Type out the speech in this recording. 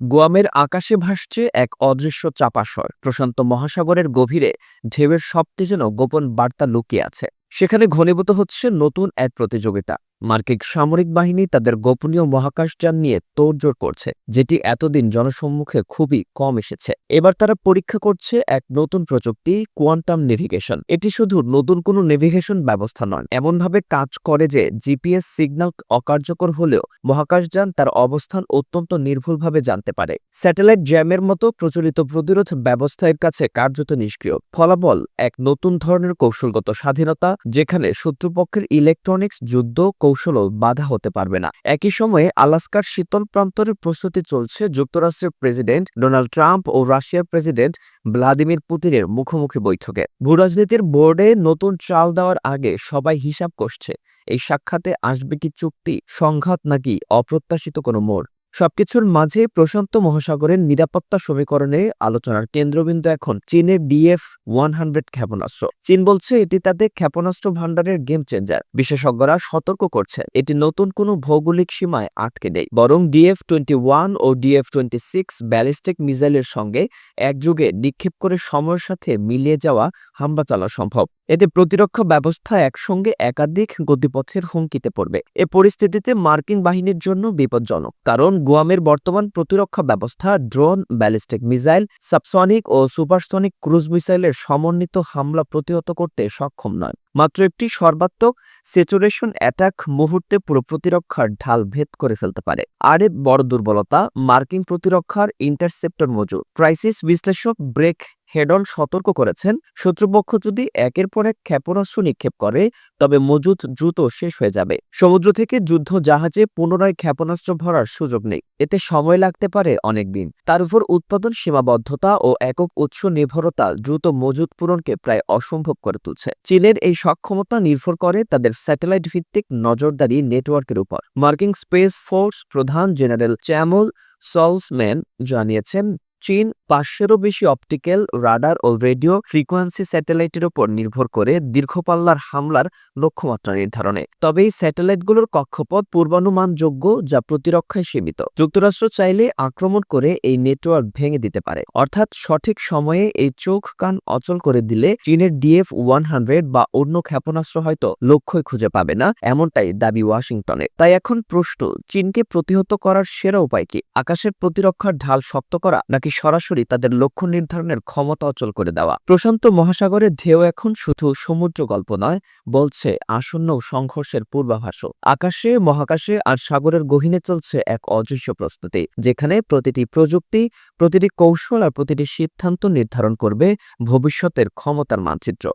গোয়ামের আকাশে ভাসছে এক অদৃশ্য চাপাশয় প্রশান্ত মহাসাগরের গভীরে ঢেউয়ের সবচেয়ে যেন গোপন বার্তা লুকিয়ে আছে। সেখানে ঘনীভূত হচ্ছে নতুন এক প্রতিযোগিতা। মার্কিন সামরিক বাহিনী তাদের গোপনীয় মহাকাশযান নিয়ে তোড়জোড় করছে, যেটি এতদিন জনসম্মুখে খুবই কম এসেছে। এবার তারা পরীক্ষা করছে এক নতুন প্রযুক্তি, কোয়ান্টাম নেভিগেশন। এটি শুধু নতুন কোনো নেভিগেশন ব্যবস্থা নয়, এমনভাবে কাজ করে যে জিপিএস সিগন্যাল অকার্যকর হলেও মহাকাশযান তার অবস্থান অত্যন্ত নির্ভুলভাবে জানতে পারে। স্যাটেলাইট জ্যামের মতো প্রচলিত প্রতিরোধ ব্যবস্থা এর কাছে কার্যত নিষ্ক্রিয়। ফলাফল, এক নতুন ধরনের কৌশলগত স্বাধীনতা, যেখানে শত্রুপক্ষের ইলেকট্রনিক্স, যুদ্ধ কৌশলও বাধা হতে পারবে না। একই সময়ে আলাস্কার শীতল প্রান্তরের প্রস্তুতি চলছে যুক্তরাষ্ট্রের প্রেসিডেন্ট ডোনাল্ড ট্রাম্প ও রাশিয়ার প্রেসিডেন্ট ভ্লাদিমির পুতিনের মুখোমুখি বৈঠকে। ভূরাজনীতির বোর্ডে নতুন চাল দেওয়ার আগে সবাই হিসাব করছে এই সাক্ষাতে আসবে কি চুক্তি, সংঘাত নাকি অপ্রত্যাশিত কোনো মোড়? সবকিছুর মাঝে প্রশান্ত মহাসাগরের নিরাপত্তা সমীকরণে আলোচনার কেন্দ্রবিন্দু এখন চীনের ডিএফ ওয়ান হান্ড্রেড ক্ষেপণাস্ত্র। চীন বলছে এটি তাদের ক্ষেপণাস্ত্র ভাণ্ডারের গেম চেঞ্জার। বিশেষজ্ঞরা সতর্ক করছে এটি নতুন কোনো ভৌগোলিক সীমায় আটকে নেই। বরং ডিএফ টোয়েন্টি ওয়ান ও ডিএফ টোয়েন্টি সিক্স ব্যালিস্টিক মিসাইলের সঙ্গে একযুগে নিক্ষেপ করে সময়ের সাথে মিলিয়ে যাওয়া হামলা চালা সম্ভব। এতে প্রতিরক্ষা ব্যবস্থা একসঙ্গে একাধিক গতিপথের হুমকিতে পড়বে। এ পরিস্থিতিতে মার্কিন বাহিনীর জন্য বিপজ্জনক, কারণ গুয়ামের বর্তমান প্রতিরক্ষা ব্যবস্থা, ড্রোন, ব্যালিস্টিক মিসাইল, সাবসনিক ও সুপারসনিক ক্রুজ মিসাইলের সমন্বিত হামলা প্রতিহত করতে সক্ষম নয়। মাত্র একটি সর্বাত্মক সেচুরেশন অ্যাটাক মুহূর্তে পুরো প্রতিরক্ষার ঢাল ভেদ করে ফেলতে পারে। আর বড় দুর্বলতা, মার্কিন প্রতিরক্ষার ইন্টারসেপ্টর মজুদ। ক্রাইসিস বিশ্লেষক ব্রেক হেডন সতর্ক করেছেন। শত্রুপক্ষ যদি একের পর এক ক্ষেপণাস্ত্র নিক্ষেপ করে, তবে মজুদ দ্রুত শেষ হয়ে যাবে। সমুদ্র থেকে যুদ্ধ জাহাজে পুনরায় ক্ষেপণাস্ত্র ভরার সুযোগ নেই। এতে সময় লাগতে পারে অনেক দিন। তার উপর উৎপাদন সীমাবদ্ধতা ও একক উৎস নির্ভরতা দ্রুত মজুদ পূরণকে প্রায় অসম্ভব করে তুলছে। চীনের এই সক্ষমতা নির্ভর করে তাদের স্যাটেলাইট ভিত্তিক নজরদারি নেটওয়ার্কের উপর। মার্কিন স্পেস ফোর্স প্রধান জেনারেল চ্যামল সলসম্যান জানিয়েছেন, চীন পাঁচশোরও বেশি অপটিক্যাল রাডার ও রেডিও ফ্রিকোয়েন্সি স্যাটেলাইটের উপর নির্ভর করে দীর্ঘপাল্লার হামলার লক্ষ্যমাত্রা নির্ধারণে। তবে এই স্যাটেলাইটগুলোর কক্ষপথ পূর্বানুমানযোগ্য যা প্রতিরক্ষায় সীমিত। যুক্তরাষ্ট্র চাইলে আক্রমণ করে এই নেটওয়ার্ক ভেঙে দিতে পারে। অর্থাৎ সঠিক সময়ে এই চোখ কান অচল করে দিলে চীনের ডিএফ ওয়ান হান্ড্রেড বা অন্য ক্ষেপণাস্ত্র হয়তো লক্ষ্যই খুঁজে পাবে না, এমনটাই দাবি ওয়াশিংটনের তাই এখন প্রশ্ন, চীনকে প্রতিহত করার সেরা উপায় কি? আকাশের প্রতিরক্ষার ঢাল শক্ত করা নাকি সরাসরি তাদের লক্ষ্য নির্ধারণের ক্ষমতা অচল করে দেওয়া। প্রশান্ত মহাসাগরের ঢেউ এখন শুধু সমুদ্র গল্প নয়, বলছে আসন্ন সংঘর্ষের পূর্বাভাসও আকাশে, মহাকাশে আর সাগরের গহীনে চলছে এক অদৃশ্য প্রস্তুতি, যেখানে প্রতিটি প্রযুক্তি, প্রতিটি কৌশল আর প্রতিটি সিদ্ধান্ত নির্ধারণ করবে ভবিষ্যতের ক্ষমতার মানচিত্র।